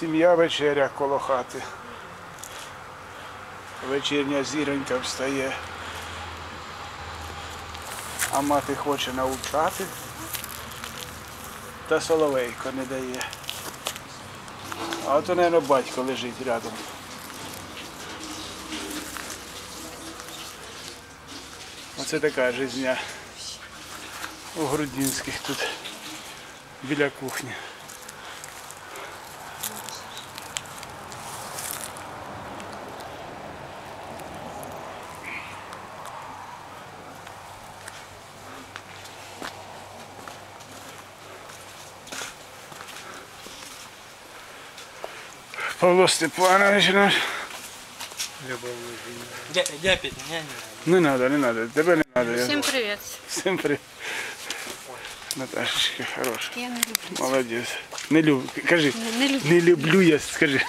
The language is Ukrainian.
Сім'я вечеря коло хати. Вечірня зіронька встає. А мати хоче навчати. Та соловейко не дає. А от, мабуть, батько лежить рядом. Оце така жизня у Грудінських тут біля кухні. Павло Степанович наш. Я, я опять меня не надо. Не надо, не надо, тебе не надо. я Всем знаю. привет. Всім привіт. Наташечка, хороша. Я не люблю. Молодець. Не люблю. Кажи. Не люблю. Не люблю я, скажи.